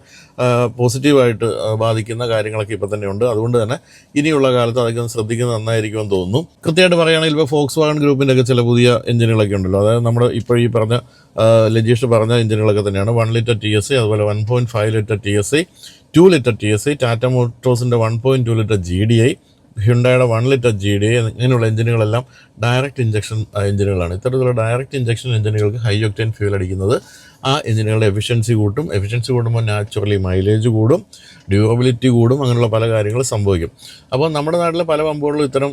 പോസിറ്റീവായിട്ട് ബാധിക്കുന്ന കാര്യങ്ങളൊക്കെ ഇപ്പോൾ തന്നെയുണ്ട് അതുകൊണ്ട് തന്നെ ഇനിയുള്ള കാലത്ത് അതൊക്കെ ഒന്ന് ശ്രദ്ധിക്കുന്നത് നന്നായിരിക്കുമെന്ന് തോന്നുന്നു. കൃത്യമായിട്ട് പറയുകയാണെങ്കിൽ ഇപ്പോൾ ഫോക്സ് വാഗൺ ഗ്രൂപ്പിന്റെ ഒക്കെ ചില പുതിയ എഞ്ചിനുകളൊക്കെ ഉണ്ടല്ലോ. അതായത് നമ്മൾ ഇപ്പോൾ ഈ പറഞ്ഞ ലജീഷ് പറഞ്ഞ എഞ്ചിനുകളൊക്കെ തന്നെയാണ്. One litre T S C അതുപോലെ one point five litre T S C two litre T S C Tata മോട്ടോഴ്സിന്റെ one point two litre G D I ഹ്യുണ്ടായുടെ one litre G D ഇങ്ങനെയുള്ള എഞ്ചിനുകളെല്ലാം ഡയറക്റ്റ് ഇഞ്ചക്ഷൻ എഞ്ചിനുകളാണ്. ഇത്തരത്തിലുള്ള direct injection എഞ്ചിനുകൾക്ക് high octane fuel അടിക്കുന്നത് ആ എഞ്ചിനുകളുടെ efficiency കൂട്ടും. Efficiency കൂടുമ്പോൾ നാച്ചുറലി മൈലേജ് കൂടും ഡ്യൂറബിലിറ്റി കൂടും അങ്ങനെയുള്ള പല കാര്യങ്ങളും സംഭവിക്കും. അപ്പോൾ നമ്മുടെ നാട്ടിലെ പല പമ്പുകളിലും ഇത്തരം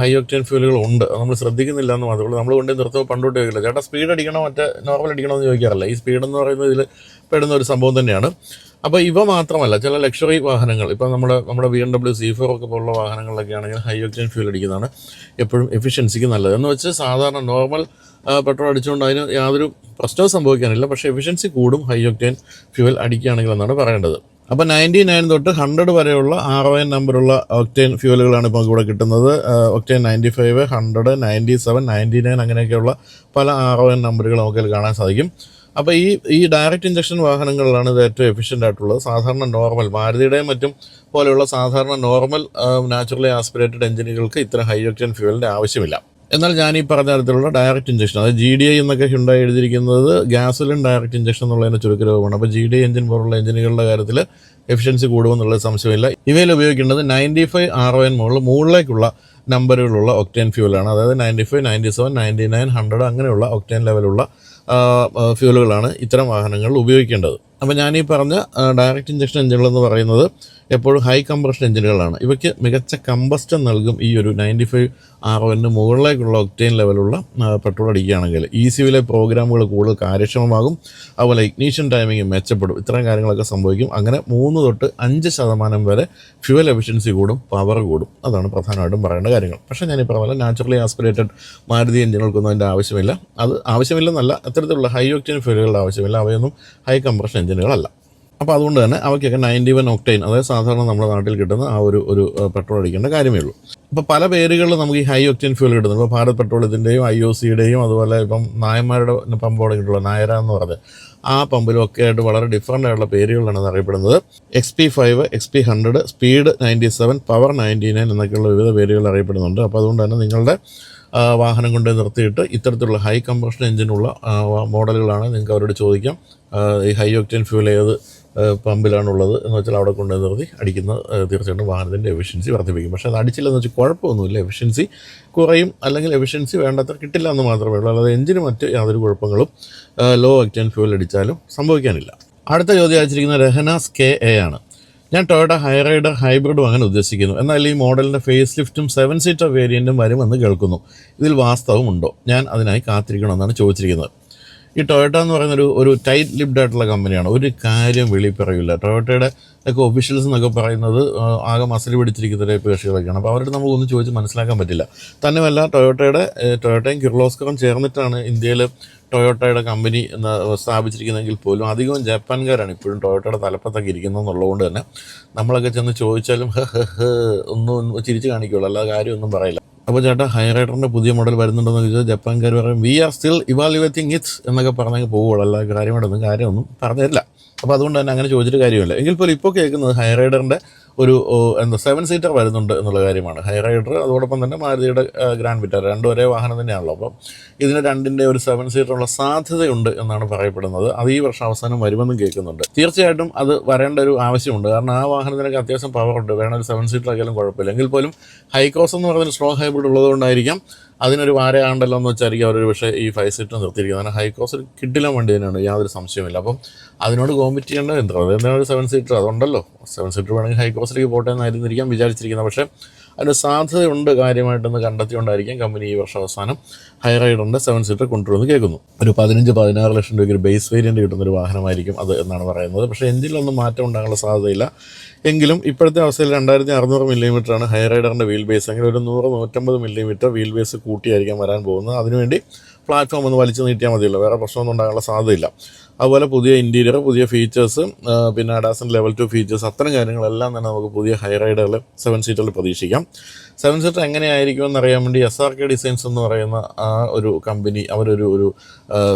ഹൈ ഒക്ടൈൻ ഫ്യൂലുകൾ ഉണ്ട്. നമ്മൾ ശ്രദ്ധിക്കുന്നില്ല എന്ന് മാത്രമേ നമ്മൾ കൊണ്ട് നിർത്തുമ്പോൾ പണ്ടോട്ട് ചോദിക്കില്ല ചേട്ടാ സ്പീഡ് അടിക്കണോ? മറ്റേ നോർമൽ അടിക്കണോ എന്ന് ചോദിക്കാറില്ല. ഈ സ്പീഡ് എന്ന് പറയുന്നത് ഇതിൽ പെടുന്ന ഒരു സംഭവം തന്നെയാണ്. അപ്പോൾ ഇവ മാത്രമല്ല ചില ലക്ഷറി വാഹനങ്ങൾ ഇപ്പോൾ നമ്മുടെ നമ്മുടെ B M W C four ഒക്കെ പോലുള്ള വാഹനങ്ങളിലൊക്കെ ആണെങ്കിൽ ഹൈ ഓക്സിജൻ ഫ്യൂൽ അടിക്കുന്നതാണ് എപ്പോഴും എഫിഷ്യൻസിക്ക് നല്ലത്. എന്ന് വെച്ച് സാധാരണ നോർമൽ പെട്രോൾ അടിച്ചുകൊണ്ട് അതിന് യാതൊരു പ്രശ്നവും സംഭവിക്കാനില്ല. പക്ഷേ എഫിഷ്യൻസി കൂടും ഹൈ ഓക്സിജൻ ഫ്യൂവൽ അടിക്കുകയാണെങ്കിൽ എന്നാണ് പറയേണ്ടത്. അപ്പോൾ നയന്റി നയൻ തൊട്ട് ഹൺഡ്രഡ് വരെയുള്ള ആർ ഒ എൻ നമ്പറുള്ള ഒക്ടൈൻ ഫ്യൂലുകളാണ് ഇപ്പോൾ ഇവിടെ കിട്ടുന്നത്. Octane ninety five hundred ninety seven ninety nine അങ്ങനെയൊക്കെയുള്ള പല ആർ ഒ എൻ നമ്പറുകൾ നമുക്കതിൽ കാണാൻ സാധിക്കും. അപ്പോൾ ഈ ഈ ഡയറക്റ്റ് ഇഞ്ചക്ഷൻ വാഹനങ്ങളിലാണ് ഇത് ഏറ്റവും എഫിഷ്യന്റ് ആയിട്ടുള്ളത്. സാധാരണ നോർമൽ മാരുതിയുടെയും മറ്റും പോലെയുള്ള സാധാരണ നോർമൽ നാച്ചുറലി ആസ്പിറേറ്റഡ് എഞ്ചിനുകൾക്ക് ഇത്ര ഹൈ ഒക്ടൈൻ ഫ്യൂവലിന്റെ ആവശ്യമില്ല. എന്നാൽ ഞാൻ ഈ പറഞ്ഞ തരത്തിലുള്ള ഡയറക്റ്റ് ഇഞ്ചക്ഷൻ അതായത് ജി ഡി ഐ എന്നൊക്കെ ഉണ്ടായി എഴുതിയിരിക്കുന്നത് ഗ്യാസോലിൻ ഡയറക്റ്റ് ഇഞ്ചക്ഷൻ എന്നുള്ളതിന് ചുരുക്കരൂപമാണ്. അപ്പോൾ ജി ഡി എഞ്ചിൻ പോലുള്ള എഞ്ചിനുകളുടെ കാര്യത്തിൽ എഫിഷ്യൻസി കൂടുമെന്നുള്ള സംശയമില്ല. ഇവയിൽ ഉപയോഗിക്കേണ്ടത് ninety five R O N മുകളിൽ മുകളിലേക്കുള്ള നമ്പറുകളുള്ള ഒക്ടേൻ ഫ്യൂലാണ് അതായത് ninety five ninety seven ninety nine hundred അങ്ങനെയുള്ള ഒക്ടൈൻ ലെവലുള്ള ഫ്യൂലുകളാണ് ഇത്തരം വാഹനങ്ങൾ ഉപയോഗിക്കേണ്ടത്. അപ്പോൾ ഞാനീ പറഞ്ഞ ഡയറക്റ്റ് ഇഞ്ചക്ഷൻ എഞ്ചിനുകൾ എന്ന് പറയുന്നത് എപ്പോഴും ഹൈ കംപ്രഷൻ എഞ്ചിനുകളാണ് ഇവയ്ക്ക് മികച്ച കമ്പസ്റ്റൻ നൽകും ഈ ഒരു നയന്റി ഫൈവ് ആർ ഒന് മുകളിലേക്കുള്ള ഒക്ടൈൻ ലെവലുള്ള പെട്രോൾ അടിക്കുകയാണെങ്കിൽ. ഇ സിയിലെ പ്രോഗ്രാമുകൾ കൂടുതൽ കാര്യക്ഷമമാകും. അതുപോലെ ഇഗ്നീഷൻ ടൈമിങ് മെച്ചപ്പെടും. ഇത്തരം കാര്യങ്ങളൊക്കെ സംഭവിക്കും. അങ്ങനെ മൂന്ന് തൊട്ട് അഞ്ച് ശതമാനം വരെ ഫ്യൂവൽ എഫിഷ്യൻസി കൂടും പവർ കൂടും. അതാണ് പ്രധാനമായിട്ടും പറയേണ്ട കാര്യങ്ങൾ. പക്ഷേ ഞാൻ ഈ പറഞ്ഞ നാച്ചുറലി ആസ്പിറേറ്റഡ് മാരുതി എഞ്ചിനുകൾക്കൊന്നും അതിന്റെ ആവശ്യമില്ല. അത് ആവശ്യമില്ലെന്നല്ല അത്തരത്തിലുള്ള ഹൈ ഒക്ടൈൻ ഫ്യൂലുകളുടെ ആവശ്യമില്ല. അവയൊന്നും ഹൈ കംപ്രഷൻ എഞ്ചിനുകളല്ല. അപ്പോൾ അതുകൊണ്ട് തന്നെ അവയ്ക്കൊക്കെ നയന്റി വൺ ഒക്ടൈൻ അതായത് സാധാരണ നമ്മുടെ നാട്ടിൽ കിട്ടുന്ന ആ ഒരു ഒരു പെട്രോൾ അടിക്കേണ്ട കാര്യമേ ഉള്ളൂ. ഇപ്പോൾ പല പേരുകളിൽ നമുക്ക് ഈ ഹൈ ഒക്ടൈൻ ഫ്യൂൽ കിട്ടുന്നു. ഇപ്പോൾ ഭാരത് പെട്രോളിയത്തിന്റെയും ഐ ഒ സിയുടെയും അതുപോലെ ഇപ്പം നായന്മാരുടെ പമ്പ് തുടങ്ങിയിട്ടുള്ള നായര എന്ന് പറഞ്ഞത് ആ പമ്പിലും ഒക്കെ ആയിട്ട് വളരെ ഡിഫറന്റ് ആയിട്ടുള്ള പേരുകളാണ് ഇത് അറിയപ്പെടുന്നത് X P five X P hundred speed ninety seven power ninety nine എന്നൊക്കെയുള്ള വിവിധ പേരുകൾ അറിയപ്പെടുന്നുണ്ട്. അപ്പോൾ അതുകൊണ്ട് തന്നെ നിങ്ങളുടെ വാഹനം കൊണ്ട് നിർത്തിയിട്ട് ഇത്തരത്തിലുള്ള ഹൈ കമ്പഷൻ എഞ്ചിനുള്ള മോഡലുകളാണ് നിങ്ങൾക്ക് അവരോട് ചോദിക്കാം. ഈ ഹൈ ഓക്ടൈൻ ഫ്യൂൽ ഏത് പമ്പിലാണുള്ളത് എന്ന് വെച്ചാൽ അവിടെ കൊണ്ട് നിർത്തി അടിക്കുന്ന തീർച്ചയായിട്ടും വാഹനത്തിന്റെ എഫിഷ്യൻസി വർദ്ധിപ്പിക്കും. പക്ഷേ അത് അടിച്ചില്ലെന്ന് വെച്ചാൽ കുഴപ്പമൊന്നുമില്ല. എഫിഷ്യൻസി കുറയും അല്ലെങ്കിൽ എഫിഷ്യൻസി വേണ്ടത്ര കിട്ടില്ല എന്ന് മാത്രമേ ഉള്ളൂ. അല്ലാതെ എഞ്ചിന് മറ്റ് യാതൊരു കുഴപ്പങ്ങളും ലോ ഓക്ടൈൻ ഫ്യൂൽ അടിച്ചാലും സംഭവിക്കാനില്ല. അടുത്ത ചോദ്യം അയച്ചിരിക്കുന്ന രഹനാസ് കെ എ ആണ്. ഞാൻ ടൊയോട്ട ഹൈറൈഡർ ഹൈബ്രിഡും വാങ്ങാൻ ഉദ്ദേശിക്കുന്നു. എന്നാൽ ഈ മോഡലിന്റെ ഫേസ് ലിഫ്റ്റും സെവൻ സീറ്റർ വേരിയന്റും വരുമെന്ന് കേൾക്കുന്നു. ഇതിൽ വാസ്തവമുണ്ടോ? ഞാൻ അതിനായി കാത്തിരിക്കണമെന്നാണ് ചോദിച്ചിരിക്കുന്നത്. ഈ ടൊയോട്ട എന്ന് പറയുന്നൊരു ഒരു ടൈറ്റ് ലിപ്ഡ് ആയിട്ടുള്ള കമ്പനിയാണ്. ഒരു കാര്യം വെളി പറയില്ല ടൊയോട്ടയുടെ ഒക്കെ ഒഫീഷ്യൽസ് എന്നൊക്കെ പറയുന്നത് ആകെ മസിൽ പിടിച്ചിരിക്കുന്ന ടൈപ്പ് കക്ഷികളൊക്കെയാണ്. അപ്പോൾ അവരുടെ നമുക്കൊന്നും ചോദിച്ച് മനസ്സിലാക്കാൻ പറ്റില്ല. തന്നെയല്ല ടൊയോട്ടയുടെ ടൊയോട്ടയും കിർലോസ്കറും ചേർന്നിട്ടാണ് ഇന്ത്യയിൽ ടൊയോട്ടയുടെ കമ്പനി എന്ന് സ്ഥാപിച്ചിരിക്കുന്നതെങ്കിൽ പോലും അധികവും ജപ്പാൻകാരാണ് ഇപ്പോഴും ടൊയോട്ടയുടെ തലപ്പത്തൊക്കെ ഇരിക്കുന്നത് എന്നുള്ളതുകൊണ്ട് തന്നെ നമ്മളൊക്കെ ചെന്ന് ചോദിച്ചാലും ഒന്നും ചിരിച്ച് കാണിക്കുള്ളൂ അല്ലാതെ കാര്യമൊന്നും പറയില്ല. അപ്പോൾ ചേട്ടാ ഹൈറൈഡറിന്റെ പുതിയ മോഡൽ വരുന്നുണ്ടെന്ന് ചോദിച്ചാൽ ജപ്പാൻകാർ പറയും we are still evaluating it's എന്നൊക്കെ പറഞ്ഞെങ്കിൽ പോകുള്ളൂ അല്ലാതെ കാര്യമായിട്ടൊന്നും കാര്യമൊന്നും പറഞ്ഞില്ല. അപ്പോൾ അതുകൊണ്ട് തന്നെ അങ്ങനെ ചോദിച്ചിട്ട് കാര്യമില്ല. എങ്കിൽ പോലും ഇപ്പോൾ കേൾക്കുന്നത് ഹൈറൈഡറിന്റെ ഒരു എന്താ സെവൻ സീറ്റർ വരുന്നുണ്ട് എന്നുള്ള കാര്യമാണ്. ഹൈ റൈഡർ അതോടൊപ്പം തന്നെ മാരുതിയുടെ ഗ്രാൻഡ് വിറ്റാർ രണ്ടും ഒരേ വാഹനം തന്നെയാണല്ലോ. അപ്പം ഇതിന് രണ്ടിന്റെ ഒരു സെവൻ സീറ്റർ ഉള്ള സാധ്യതയുണ്ട് എന്നാണ് പറയപ്പെടുന്നത്. അത് ഈ വർഷം അവസാനം വരുമെന്നും കേൾക്കുന്നുണ്ട്. തീർച്ചയായിട്ടും അത് വരേണ്ട ഒരു ആവശ്യമുണ്ട്. കാരണം ആ വാഹനത്തിനൊക്കെ അത്യാവശ്യം പവർ ഉണ്ട്. ഒരു സെവൻ സീറ്റർ ആക്കിയാലും കുഴപ്പമില്ല. എങ്കിൽ പോലും ഹൈക്രോസ് എന്ന് പറയുന്ന സ്ട്രോങ് ഹൈബ്രിഡ് ഉള്ളതുകൊണ്ടായിരിക്കാം അതിനൊരു വാരയാണ്ടല്ലോ എന്ന് വെച്ചായിരിക്കും അവരൊരു പക്ഷേ ഈ ഫൈവ് സീറ്റർ നിർത്തിയിരിക്കുന്നത്. കാരണം ഹൈക്കോസ്റ്റ് കിട്ടില്ല വണ്ടി തന്നെയാണ്. യാതൊരു സംശയമില്ല അപ്പം അതിനോട് കോമ്പറ്റ് ചെയ്യേണ്ടത് എന്താ എന്താണ് ഒരു സെവൻ സീറ്റർ അതുണ്ടല്ലോ. സെവൻ സീറ്റർ വേണമെങ്കിൽ ഹൈക്കോസ്റ്റിലേക്ക് പോട്ടെ എന്നായിരുന്നിരിക്കാം വിചാരിച്ചിരിക്കുന്നത്. പക്ഷേ അതിന് സാധ്യതയുണ്ട് കാര്യമായിട്ടൊന്ന് കണ്ടെത്തിയോണ്ടായിരിക്കും കമ്പനി ഈ വർഷം അവസാനം. ഹൈറൈഡറിന്റെ സെവൻ സീറ്റർ കൊണ്ടുവരുമെന്ന് കേൾക്കുന്നു. ഒരു പതിനഞ്ച് പതിനാറ് ലക്ഷം രൂപയ്ക്ക് ഒരു ബേസ് വേരിയന്റ് കിട്ടുന്ന ഒരു വാഹനമായിരിക്കും അത് എന്നാണ് പറയുന്നത്. പക്ഷേ എഞ്ചിനിലൊന്നും മാറ്റം ഉണ്ടാകാനുള്ള സാധ്യതയില്ല. എങ്കിലും ഇപ്പോഴത്തെ അവസ്ഥയിൽ രണ്ടായിരത്തി അറുന്നൂറ് മില്ലിമീറ്ററാണ് ഹൈറൈഡറിന്റെ വീൽ ബേസ് അങ്ങനെ ഒരു നൂറ് നൂറ്റമ്പത് മില്ലിമീറ്റർ വീൽ ബേസ് കൂട്ടിയായിരിക്കാം വരാൻ പോകുന്നത്. അതിനുവേണ്ടി പ്ലാറ്റ്ഫോം ഒന്ന് വലിച്ചു നീട്ടിയാൽ മതിയല്ലോ. വേറെ പ്രശ്നമൊന്നും ഉണ്ടാകാനുള്ള സാധ്യതയില്ല. അതുപോലെ പുതിയ ഇന്റീരിയർ പുതിയ ഫീച്ചേഴ്സ് പിന്നെ അഡാസൻ ലെവൽ ടു ഫീച്ചേഴ്സ് അത്തരം കാര്യങ്ങളെല്ലാം തന്നെ നമുക്ക് പുതിയ ഹൈ റൈഡറിൽ സെവൻ സീറ്ററിൽ പ്രതീക്ഷിക്കാം. സെവൻ സീറ്റർ എങ്ങനെയായിരിക്കും എന്നറിയാൻ വേണ്ടി എസ് ആർ കെ ഡിസൈൻസ് എന്ന് പറയുന്ന ആ ഒരു കമ്പനി അവരൊരു ഒരു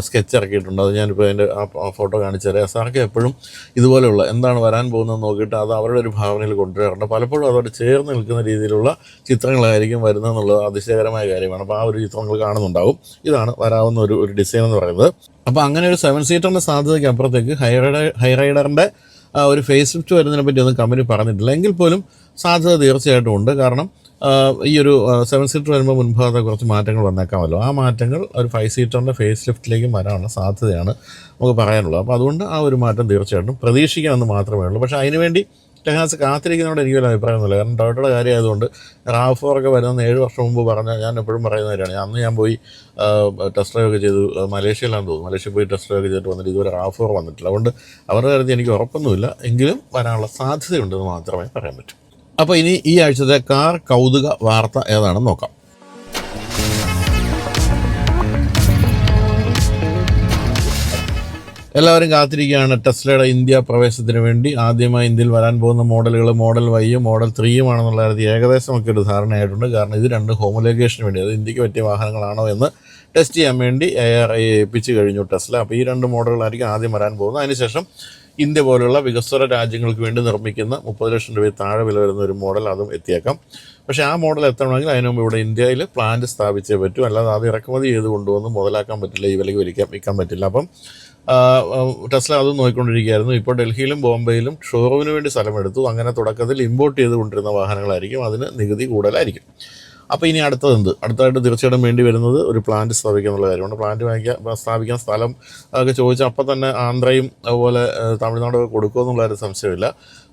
സ്കെച്ച് ഇറക്കിയിട്ടുണ്ട്. അത് ഞാനിപ്പോൾ അതിന്റെ ആ ഫോട്ടോ കാണിച്ചു തരാം. എസ് ആർ കെ എപ്പോഴും ഇതുപോലെയുള്ള എന്താണ് വരാൻ പോകുന്നത് നോക്കിയിട്ട് അത് അവരുടെ ഒരു ഭാവനയിൽ കൊണ്ടുവരാറുണ്ട്. പലപ്പോഴും അതോട് ചേർന്ന് നിൽക്കുന്ന രീതിയിലുള്ള ചിത്രങ്ങളായിരിക്കും വരുന്നതെന്നുള്ളത് അതിശയകരമായ കാര്യമാണ്. അപ്പോൾ ആ ഒരു ചിത്രങ്ങൾ കാണുന്നുണ്ടാവും. ഇതാണ് വരാവുന്ന ഒരു ഒരു ഡിസൈൻ എന്ന് പറയുന്നത്. അപ്പോൾ അങ്ങനെ ഒരു സെവൻ സീറ്ററിന്റെ സാധ്യതയ്ക്ക് അപ്പുറത്തേക്ക് ഹൈറൈഡർ ഹൈറൈഡറിന്റെ ഒരു ഫേസ് ലിഫ്റ്റ് വരുന്നതിനെ പറ്റി ഒന്നും കമ്പനി പറഞ്ഞിട്ടില്ല. എങ്കിൽ പോലും സാധ്യത തീർച്ചയായിട്ടും ഉണ്ട്. കാരണം ഈ ഒരു സെവൻ സീറ്റർ വരുമ്പോൾ മുൻഭാഗത്ത് കുറച്ച് മാറ്റങ്ങൾ വന്നേക്കാമല്ലോ. ആ മാറ്റങ്ങൾ ഒരു ഫൈവ് സീറ്ററിന്റെ ഫേസ് ലിഫ്റ്റിലേക്കും വരാനുള്ള സാധ്യതയാണ് നമുക്ക് പറയാനുള്ളത്. അപ്പോൾ അതുകൊണ്ട് ആ ഒരു മാറ്റം തീർച്ചയായിട്ടും പ്രതീക്ഷിക്കാമെന്ന് മാത്രമേ ഉള്ളൂ. പക്ഷേ അതിനുവേണ്ടി ടെഹാസ് കാത്തിരിക്കുന്നതോടെ എനിക്ക് എനിക്കൊരു അഭിപ്രായമൊന്നുമില്ല കാരണം ടൊയോട്ടയുടെ കാര്യമായതുകൊണ്ട് ഒക്കെ വരുന്ന ഏഴ് വർഷം മുമ്പ് പറഞ്ഞ ഞാൻ എപ്പോഴും പറയുന്ന കാര്യമാണ്. അന്ന് ഞാൻ പോയി ടെസ്റ്റ് ഡ്രൈവ് ഒക്കെ ചെയ്തു. മലേഷ്യയിലാണ് തോന്നുന്നു. മലേഷ്യയിൽ പോയി ടെസ്റ്റ് ഡ്രൈവ് ഒക്കെ ചെയ്തിട്ട് വന്നിട്ട് ഇതുവരെ റാഫോർ ഫോർ വന്നിട്ടില്ല. അതുകൊണ്ട് അവരുടെ കാര്യത്തിൽ എനിക്ക് ഉറപ്പൊന്നുമില്ല. എങ്കിലും വരാനുള്ള സാധ്യതയുണ്ടെന്ന് മാത്രമേ പറയാൻ പറ്റൂ. അപ്പോൾ ഇനി ഈ ആഴ്ചത്തെ കാർ കൗതുക വാർത്ത ഏതാണെന്ന് നോക്കാം. എല്ലാവരും കാത്തിരിക്കുകയാണ്. ടെസ്ലയുടെ ഇന്ത്യ പ്രവേശത്തിന് വേണ്ടി ആദ്യമായി ഇന്ത്യയിൽ വരാൻ പോകുന്ന മോഡലുകൾ മോഡൽ വൈയും മോഡൽ ത്രീയുമാണെന്നുള്ള കാര്യത്തിൽ ഏകദേശമൊക്കെ ഒരു ധാരണയായിട്ടുണ്ട്. കാരണം ഇത് രണ്ട് ഹോമലൊക്കേഷന് വേണ്ടി അത് ഇന്ത്യയ്ക്ക് പറ്റിയ വാഹനങ്ങളാണോ എന്ന് ടെസ്റ്റ് ചെയ്യാൻ വേണ്ടി എ ആർ ഐ ഏൽപ്പിച്ച് കഴിഞ്ഞു ടെസ്ല. അപ്പോൾ ഈ രണ്ട് മോഡലുകളായിരിക്കും ആദ്യം വരാൻ പോകുന്നത്. അതിനുശേഷം ഇന്ത്യ പോലുള്ള വികസ്വര രാജ്യങ്ങൾക്ക് വേണ്ടി നിർമ്മിക്കുന്ന മുപ്പത് ലക്ഷം രൂപയിൽ താഴെ വില വരുന്ന ഒരു മോഡൽ അതും എത്തിയേക്കാം. പക്ഷേ ആ മോഡൽ എത്തണമെങ്കിൽ അതിനു മുമ്പ് ഇവിടെ ഇന്ത്യയിൽ പ്ലാന്റ് സ്ഥാപിച്ചേ പറ്റൂ. അല്ലാതെ അത് ഇറക്കുമതി ചെയ്ത് കൊണ്ടുവന്ന് മുതലാക്കാൻ പറ്റില്ല ഈ വിലയ്ക്ക് വിൽക്കാൻ വിൽക്കാൻ പറ്റില്ല. അപ്പം ടെസ്ല അതും നോക്കിക്കൊണ്ടിരിക്കുകയായിരുന്നു ഇപ്പോൾ ഡൽഹിയിലും ബോംബെയിലും ഷോറൂമിന് വേണ്ടി സ്ഥലമെടുത്തു. അങ്ങനെ തുടക്കത്തിൽ ഇമ്പോർട്ട് ചെയ്ത് കൊണ്ടിരുന്ന വാഹനങ്ങളായിരിക്കും. അതിന് നികുതി കൂടുതലായിരിക്കും. അപ്പോൾ ഇനി അടുത്തത് എന്ത്? അടുത്തതായിട്ട് തീർച്ചയായിട്ടും വേണ്ടി വരുന്നത് ഒരു പ്ലാന്റ് സ്ഥാപിക്കുക എന്നുള്ള കാര്യമാണ്. പ്ലാന്റ് വാങ്ങിക്കാൻ സ്ഥാപിക്കാൻ സ്ഥലം ഒക്കെ ചോദിച്ചാൽ അപ്പം തന്നെ ആന്ധ്രയും അതുപോലെ തമിഴ്നാടൊക്കെ കൊടുക്കുക ഒരു സംശയമില്ല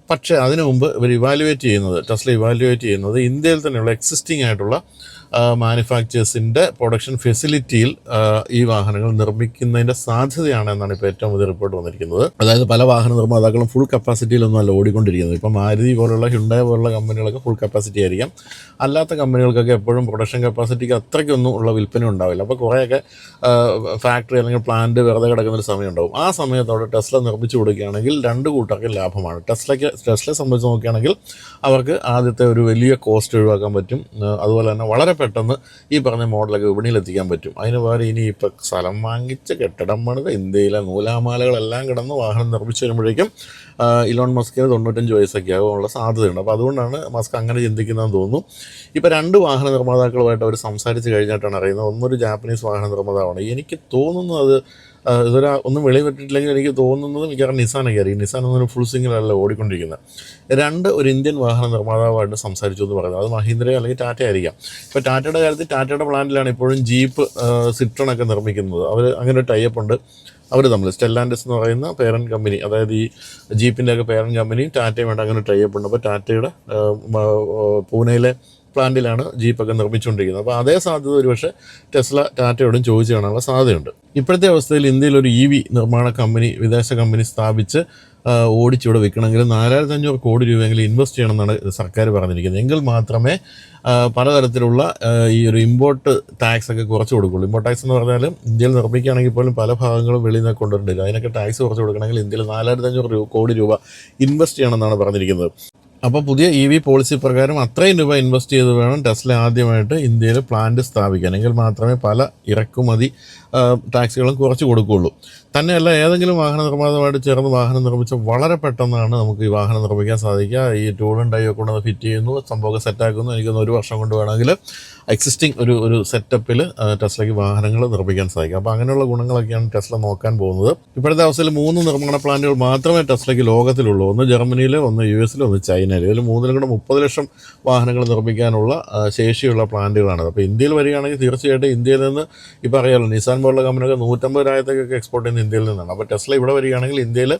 പക്ഷേ അതിനു മുമ്പ് ഇവർ ഇവാലുവേറ്റ് ചെയ്യുന്നത് ടെസ്ല ഇവാലുവേറ്റ് ചെയ്യുന്നത് ഇന്ത്യയിൽ തന്നെയുള്ള എക്സിസ്റ്റിംഗ് ആയിട്ടുള്ള മാനുഫാക്ചേഴ്സിന്റെ പ്രൊഡക്ഷൻ ഫെസിലിറ്റിയിൽ ഈ വാഹനങ്ങൾ നിർമ്മിക്കുന്നതിന്റെ സാധ്യതയാണ് എന്നാണ് ഇപ്പോൾ ഏറ്റവും പുതിയ റിപ്പോർട്ട് വന്നിരിക്കുന്നത്. അതായത് പല വാഹന നിർമ്മാതാക്കളും ഫുൾ കപ്പാസിറ്റിയിലൊന്നും അല്ല ഓടിക്കൊണ്ടിരിക്കുന്നത്. ഇപ്പം മാരുതി പോലുള്ള ഹിണ്ടായ പോലുള്ള കമ്പനികളൊക്കെ ഫുൾ കപ്പാസിറ്റി ആയിരിക്കും. അല്ലാത്ത കമ്പനികൾക്കൊക്കെ എപ്പോഴും പ്രൊഡക്ഷൻ കപ്പാസിറ്റിക്ക് അത്രയ്ക്കൊന്നും ഉള്ള വിൽപ്പന ഉണ്ടാവില്ല. അപ്പോൾ കുറേയൊക്കെ ഫാക്ടറി അല്ലെങ്കിൽ പ്ലാന്റ് വെറുതെ കിടക്കുന്ന ഒരു സമയം ഉണ്ടാവും. ആ സമയത്തോടെ ടെസ്ല നിർമ്മിച്ചു കൊടുക്കുകയാണെങ്കിൽ രണ്ട് കൂട്ടർക്ക് ലാഭമാണ്. ടെസ്ലയ്ക്ക് ടെസ്ലയെ സംബന്ധിച്ച് നോക്കുകയാണെങ്കിൽ അവർക്ക് ആദ്യത്തെ ഒരു വലിയ കോസ്റ്റ് ഒഴിവാക്കാൻ പറ്റും. അതുപോലെ തന്നെ വളരെ പെട്ടെന്ന് ഈ പറഞ്ഞ മോഡലൊക്കെ വിപണിയിൽ എത്തിക്കാൻ പറ്റും. അതിന് പകരം ഇനി ഇപ്പം സ്ഥലം വാങ്ങിച്ച് കെട്ടിടം പണിത് ഇന്ത്യയിലെ നൂലാമാലകളെല്ലാം കിടന്ന് വാഹനം നിർമ്മിച്ചു വരുമ്പോഴേക്കും ഇലോൺ മസ്കിന് തൊണ്ണൂറ്റഞ്ച് വയസ്സൊക്കെ ആകാനുള്ള സാധ്യതയുണ്ട്. അപ്പോൾ അതുകൊണ്ടാണ് മസ്ക് അങ്ങനെ ചിന്തിക്കുന്നതെന്ന് തോന്നുന്നു. ഇപ്പോൾ രണ്ട് വാഹന നിർമ്മാതാക്കളുമായിട്ട് അവർ സംസാരിച്ച് കഴിഞ്ഞിട്ടാണ് അറിയുന്നത്. ഒന്നൊരു ജാപ്പനീസ് വാഹന നിർമ്മാതാവാണ്. എനിക്ക് തോന്നുന്നത് ഇതൊരു ഒന്നും വെളിപ്പെട്ടിട്ടില്ലെങ്കിൽ എനിക്ക് തോന്നുന്നത് മിക്കവാറും നിസാനൊക്കെ കയറി. നിസാൻ എന്നൊരു ഫുൾ സിംഗിളല്ല ഓടിക്കൊണ്ടിരിക്കുന്നത്. രണ്ട് ഒരു ഇന്ത്യൻ വാഹന നിർമ്മാതാവായിട്ട് സംസാരിച്ചു എന്ന് പറയുന്നത്. അത് മഹീന്ദ്ര അല്ലെങ്കിൽ ടാറ്റ ആയിരിക്കാം. ഇപ്പോൾ ടാറ്റയുടെ കാര്യത്തിൽ ടാറ്റയുടെ പ്ലാന്റിലാണ് ഇപ്പോഴും ജീപ്പ് സിട്രൺ ഒക്കെ നിർമ്മിക്കുന്നത്. അവർ അങ്ങനെ ഒരു ടൈപ്പ് ഉണ്ട്. അവർ തമ്മിൽ. സ്റ്റെല്ലാൻഡസ് എന്ന് പറയുന്ന പേരന്റ് കമ്പനി അതായത് ഈ ജീപ്പിന്റെ ഒക്കെ പേരന്റ് കമ്പനി ടാറ്റയുമായിട്ട് അങ്ങനെ ടൈപ്പ് ഉണ്ട്. അപ്പോൾ ടാറ്റയുടെ പൂനെയിലെ പ്ലാന്റിലാണ് ജീപ്പൊക്കെ നിർമ്മിച്ചുകൊണ്ടിരിക്കുന്നത്. അപ്പോൾ അതേ സാധ്യത ഒരുപക്ഷെ ടെസ്ല ടാറ്റയോടും ചോദിച്ചു കാണാനുള്ള സാധ്യതയുണ്ട്. ഇപ്പോഴത്തെ അവസ്ഥയിൽ ഇന്ത്യയിൽ ഒരു ഇ വി നിർമ്മാണ കമ്പനി വിദേശ കമ്പനി സ്ഥാപിച്ച് ഓടിച്ചിവിടെ വിൽക്കണമെങ്കിൽ നാലായിരത്തി അഞ്ഞൂറ് കോടി രൂപയെങ്കിലും ഇൻവെസ്റ്റ് ചെയ്യണമെന്നാണ് സർക്കാർ പറഞ്ഞിരിക്കുന്നത്. എങ്കിൽ മാത്രമേ പലതരത്തിലുള്ള ഈ ഒരു ഇമ്പോർട്ട് ടാക്സ് ഒക്കെ കുറച്ച് കൊടുക്കുള്ളൂ. ഇമ്പോർട്ട് ടാക്സ് എന്ന് പറഞ്ഞാലും ഇന്ത്യയിൽ നിർമ്മിക്കുകയാണെങ്കിൽ പോലും പല ഭാഗങ്ങളും വെളിയിൽ നിന്ന് കൊണ്ടുവരേണ്ടത് അതിനൊക്കെ ടാക്സ് കുറച്ച് കൊടുക്കണമെങ്കിൽ ഇന്ത്യയിൽ നാലായിരത്തി അഞ്ഞൂറ് കോടി രൂപ ഇൻവെസ്റ്റ് ചെയ്യണമെന്നാണ് പറഞ്ഞിരിക്കുന്നത്. അപ്പോൾ പുതിയ ഇ വി പോളിസി പ്രകാരം അത്രയും രൂപ ഇൻവെസ്റ്റ് ചെയ്ത് വേണം ടെസ്ല ആദ്യമായിട്ട് ഇന്ത്യയിൽ പ്ലാന്റ് സ്ഥാപിക്കാൻ. എങ്കിൽ മാത്രമേ പല ഇറക്കുമതി ടാക്സുകളും കുറച്ച് കൊടുക്കുകയുള്ളൂ. തന്നെയല്ല ഏതെങ്കിലും വാഹന നിർമ്മാതാവുമായിട്ട് ചേർന്ന് വാഹനം നിർമ്മിച്ച വളരെ പെട്ടെന്നാണ് നമുക്ക് ഈ വാഹനം നിർമ്മിക്കാൻ സാധിക്കുക. ഈ ടൂളും ഡൈ ഒക്കെ കൊണ്ടുവന്ന് ഫിറ്റ് ചെയ്യുന്നു സംഭവമൊക്കെ സെറ്റാക്കുന്നു എനിക്കൊന്ന് ഒരു വർഷം കൊണ്ട് വേണമെങ്കിൽ എക്സിസ്റ്റിംഗ് ഒരു ഒരു സെറ്റപ്പിൽ ടെസ്ലയ്ക്ക് വാഹനങ്ങൾ നിർമ്മിക്കാൻ സാധിക്കും. അപ്പോൾ അങ്ങനെയുള്ള ഗുണങ്ങളൊക്കെയാണ് ടെസ്ല നോക്കാൻ പോകുന്നത്. ഇപ്പോഴത്തെ അവസ്ഥയിൽ മൂന്ന് നിർമ്മാണ പ്ലാന്റുകൾ മാത്രമേ ടെസ്ലയ്ക്ക് ലോകത്തിലുള്ളൂ. ഒന്ന് ജർമ്മനിയിൽ ഒന്ന് യു എസിൽ ഒന്ന് ചൈനയിൽ ഇതിൽ മൂന്നിലും കൂടെ മുപ്പത് ലക്ഷം വാഹനങ്ങൾ നിർമ്മിക്കാനുള്ള ശേഷിയുള്ള പ്ലാന്റുകളാണ് അപ്പോൾ ഇന്ത്യയിൽ വരികയാണെങ്കിൽ തീർച്ചയായിട്ടും ഇന്ത്യയിൽ നിന്ന് ഇപ്പോൾ അറിയാമല്ലോ നിസാൻ പോലുള്ള കമ്പനിയൊക്കെ നൂറ്റമ്പത് രാജ്യത്തേക്കൊക്കെ എക്സ്പോർട്ട് ചെയ്യുന്ന ഇന്ത്യയിൽ നിന്നാണ്. അപ്പോൾ ടെസ്ല ഇവിടെ വരികയാണെങ്കിൽ ഇന്ത്യയിൽ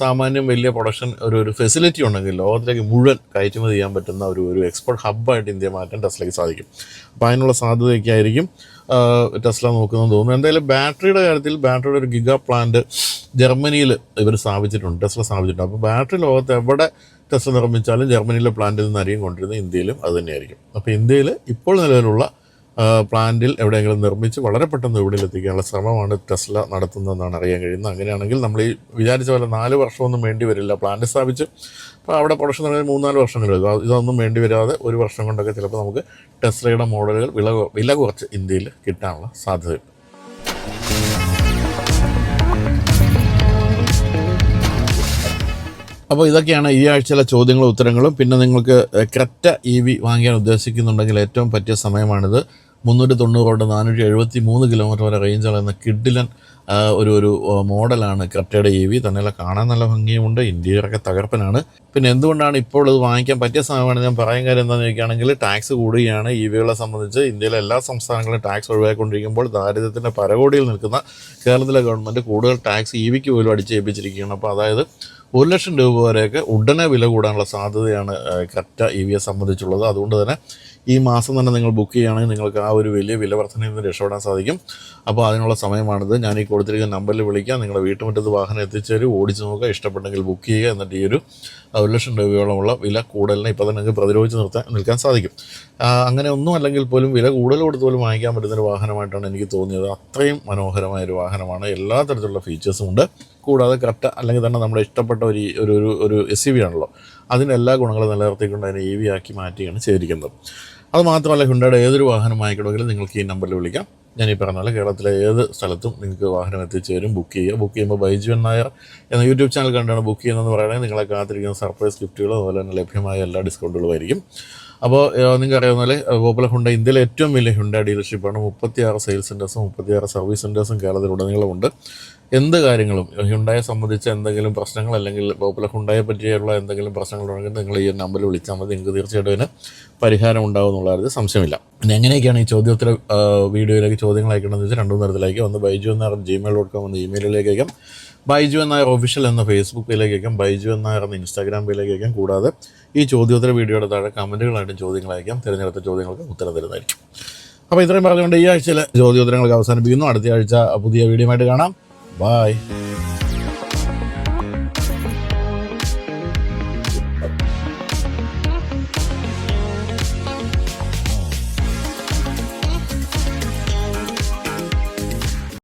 സാമാന്യം വലിയ പ്രൊഡക്ഷൻ ഒരു ഒരു ഫെസിലിറ്റി ഉണ്ടെങ്കിൽ ലോകത്തിലേക്ക് മുഴുവൻ കയറ്റുമതി ചെയ്യാൻ പറ്റുന്ന ഒരു ഒരു എക്സ്പോർട്ട് ഹബ്ബായിട്ട് ഇന്ത്യ മാറ്റാൻ ടെസ്ലയ്ക്ക് സാധിക്കും. അപ്പോൾ അതിനുള്ള സാധ്യതയൊക്കെ ആയിരിക്കും ടെസ്ല നോക്കുന്നതെന്ന് തോന്നുന്നു. എന്തായാലും ബാറ്ററിയുടെ കാര്യത്തിൽ ബാറ്ററിയുടെ ഒരു ഗിഗ പ്ലാന്റ് ജർമ്മനിയിൽ ഇവർ സ്ഥാപിച്ചിട്ടുണ്ട് ടെസ്ല സ്ഥാപിച്ചിട്ടുണ്ട്. അപ്പോൾ ബാറ്ററി ലോകത്ത് എവിടെ ടെസ്ല നിർമ്മിച്ചാലും ജർമ്മനിയിലെ പ്ലാന്റിൽ നിന്നായിരിക്കും കൊണ്ടിരുന്നത് ഇന്ത്യയിലും അത് തന്നെയായിരിക്കും. അപ്പോൾ ഇന്ത്യയിൽ ഇപ്പോൾ നിലവിലുള്ള പ്ലാന്റിൽ എവിടെയെങ്കിലും നിർമ്മിച്ച് വളരെ പെട്ടെന്ന് എത്തിക്കാനുള്ള ശ്രമമാണ് ടെസ്ല നടത്തുന്നതെന്നാണ് അറിയാൻ കഴിയുന്നത്. അങ്ങനെയാണെങ്കിൽ നമ്മൾ ഈ വിചാരിച്ച പോലെ നാല് വർഷമൊന്നും വേണ്ടി വരില്ല. പ്ലാന്റ് സ്ഥാപിച്ച് അപ്പോൾ അവിടെ പ്രൊഡക്ഷൻ നടക്കുന്ന മൂന്നാൽ വർഷങ്ങൾ വരും. ഇതൊന്നും വേണ്ടി വരാതെ ഒരു വർഷം കൊണ്ടൊക്കെ ചിലപ്പോൾ നമുക്ക് ടെസ്ലയുടെ മോഡലുകൾ വില വില കുറച്ച് ഇന്ത്യയിൽ കിട്ടാനുള്ള സാധ്യതയുണ്ട്. അപ്പോൾ ഇതൊക്കെയാണ് ഈ ആഴ്ചയിലെ ചോദ്യങ്ങളും ഉത്തരങ്ങളും. പിന്നെ നിങ്ങൾക്ക് ക്രെറ്റ ഇ വി വാങ്ങിക്കാൻ ഉദ്ദേശിക്കുന്നുണ്ടെങ്കിൽ ഏറ്റവും പറ്റിയ സമയമാണിത്. മുന്നൂറ്റി തൊണ്ണൂറ് തൊട്ട് നാനൂറ്റി എഴുപത്തി മൂന്ന് കിലോമീറ്റർ വരെ റേഞ്ച് അളയുന്ന കിഡിലൻ ഒരു ഒരു മോഡലാണ് ക്രെറ്റയുടെ ഇ വി തന്നെയല്ല കാണാൻ നല്ല ഭംഗിയുമുണ്ട്. ഇന്ത്യയിലൊക്കെ തകർപ്പനാണ്. പിന്നെ എന്തുകൊണ്ടാണ് ഇപ്പോൾ ഇത് വാങ്ങിക്കാൻ പറ്റിയ സമയമാണ് ഞാൻ പറയാൻ കാര്യം എന്താണെന്ന് ചോദിക്കുകയാണെങ്കിൽ ടാക്സ് കൂടുകയാണ് ഇ വികളെ സംബന്ധിച്ച്. ഇന്ത്യയിലെ എല്ലാ സംസ്ഥാനങ്ങളും ടാക്സ് ഒഴിവാക്കിക്കൊണ്ടിരിക്കുമ്പോൾ ദാരിദ്ര്യത്തിന്റെ പരകോടിയിൽ നിൽക്കുന്ന കേരളത്തിലെ ഗവൺമെന്റ് കൂടുതൽ ടാക്സ് ഇ വിക്ക് പോലും അടിച്ചേൽപ്പിച്ചിരിക്കുകയാണ്. അപ്പോൾ അതായത് ഒരു ലക്ഷം രൂപ വരെയൊക്കെ ഉടനെ വില കൂടാനുള്ള സാധ്യതയാണ് കറ്റ ഇ വിയെ സംബന്ധിച്ചുള്ളത്. അതുകൊണ്ട് തന്നെ ഈ മാസം തന്നെ നിങ്ങൾ ബുക്ക് ചെയ്യുകയാണെങ്കിൽ നിങ്ങൾക്ക് ആ ഒരു വലിയ വില വർധനയിൽ നിന്ന് രക്ഷപ്പെടാൻ സാധിക്കും. അപ്പോൾ അതിനുള്ള സമയമാണിത്. ഞാൻ ഈ കൊടുത്തിരിക്കുന്ന നമ്പറിൽ വിളിക്കാം. നിങ്ങളുടെ വീട്ടുമുറ്റത്ത് വാഹനം എത്തിച്ചേരും ഓടിച്ചു നോക്കുക ഇഷ്ടപ്പെട്ടെങ്കിൽ ബുക്ക് ചെയ്യുക എന്നിട്ട് ഈ ഒരു ഒരു ലക്ഷം രൂപയോളമുള്ള വില കൂടുതലിനെ ഇപ്പോൾ തന്നെ നിങ്ങൾക്ക് പ്രതിരോധിച്ച് നിർത്താൻ നിൽക്കാൻ സാധിക്കും. അങ്ങനെ ഒന്നും അല്ലെങ്കിൽ പോലും വില കൂടുതൽ കൊടുത്ത് പോലും വാങ്ങിക്കാൻ പറ്റുന്ന ഒരു വാഹനമായിട്ടാണ് എനിക്ക് തോന്നിയത്. അത്രയും മനോഹരമായ ഒരു വാഹനമാണ്. എല്ലാ തരത്തിലുള്ള ഫീച്ചേഴ്സും ഉണ്ട്. കൂടാതെ കറക്റ്റ് അല്ലെങ്കിൽ തന്നെ നമ്മുടെ ഇഷ്ടപ്പെട്ട ഒരു ഒരു ഒരു എസ് സി വി ആണല്ലോ. അതിന്റെ എല്ലാ ഗുണങ്ങളും നിലനിർത്തിക്കൊണ്ട് അതിനെ ഇ വി ആക്കി മാറ്റിയാണ് ചെയ്തിരിക്കുന്നത്. അത് മാത്രമല്ല ഹുണ്ടയുടെ ഏതൊരു വാഹനം വാങ്ങിക്കണമെങ്കിലും നിങ്ങൾക്ക് ഈ നമ്പറിൽ വിളിക്കാം. ഞാൻ ഈ പറഞ്ഞ പോലെ കേരളത്തിലെ ഏത് സ്ഥലത്തും നിങ്ങൾക്ക് വാഹനം എത്തിച്ചേരും ബുക്ക് ചെയ്യുക. ബുക്ക് ചെയ്യുമ്പോൾ ബൈജുവൻ നായർ എന്ന യൂട്യൂബ് ചാനൽ കണ്ടാണ് ബുക്ക് ചെയ്യുന്നതെന്ന് പറയുകയാണെങ്കിൽ നിങ്ങളെ കാത്തിരിക്കുന്ന സർപ്രൈസ് ഗിഫ്റ്റുകളും അതുപോലെ തന്നെ ലഭ്യമായ എല്ലാ ഡിസ്കൗണ്ടുകളുമായിരിക്കും അപ്പോൾ നിങ്ങൾക്ക് അറിയാവുന്ന പോലെ പോപ്പുലർ ഹുണ്ട ഇന്ത്യയിലെ ഏറ്റവും വലിയ ഹുണ്ട ഡീലർഷിപ്പാണ് മുപ്പത്തിയാറ് സെയിൽസ് സെന്റേഴ്സും മുപ്പത്തിയാറ് സർവീസ് സെന്റേഴ്സും കേരളത്തിലുടനീളമുണ്ട്. എന്ത് കാര്യങ്ങളും? ഹുണ്ടായെ സംബന്ധിച്ച് എന്തെങ്കിലും പ്രശ്നങ്ങൾ അല്ലെങ്കിൽ പോപ്പുലർ ഹുണ്ടായെ പറ്റിയുള്ള എന്തെങ്കിലും പ്രശ്നങ്ങളുണ്ടെങ്കിൽ നിങ്ങൾ ഈ നമ്പറിൽ വിളിച്ചാൽ മതി. നിങ്ങൾക്ക് തീർച്ചയായിട്ടും അതിന് പരിഹാരം ഉണ്ടാവും എന്നുള്ള കാര്യത്തിൽ സംശയമില്ല. പിന്നെ എങ്ങനെയൊക്കെയാണ് ഈ ചോദ്യോത്തര വീഡിയോയിലേക്ക് ചോദ്യങ്ങൾ അയക്കണമെന്ന് വെച്ചാൽ രണ്ടു നേരത്തിലേക്ക് ഒന്ന് ബൈജു എന്ന ജിമെയിൽ ഡോട്ട് കോം എന്ന ഇമെയിലിലേക്ക് അയക്കാം. ബൈജു എന്നായർ ഒഫീഷ്യൽ എന്ന ഫേസ്ബുക്ക് അയക്കാം. ബൈജു എന്ന ഇൻസ്റ്റാഗ്രാം പേജിലേക്ക് അയക്കാം. കൂടാതെ ഈ ചോദ്യോത്തര വീഡിയോയുടെ താഴെ കമന്റുകളായിട്ടും ചോദ്യങ്ങൾ അയക്കാം. തിരഞ്ഞെടുത്ത ചോദ്യങ്ങൾക്ക് ഉത്തരം തരുന്നതായിരിക്കും. അപ്പോൾ ഇത്രയും പറഞ്ഞുകൊണ്ട് ഈ ആഴ്ചയിലെ ചോദ്യോത്തരങ്ങൾക്ക് അവസാനിപ്പിക്കുന്നു. അടുത്ത ആഴ്ച പുതിയ വീഡിയോ ആയിട്ട് കാണാം. Bye.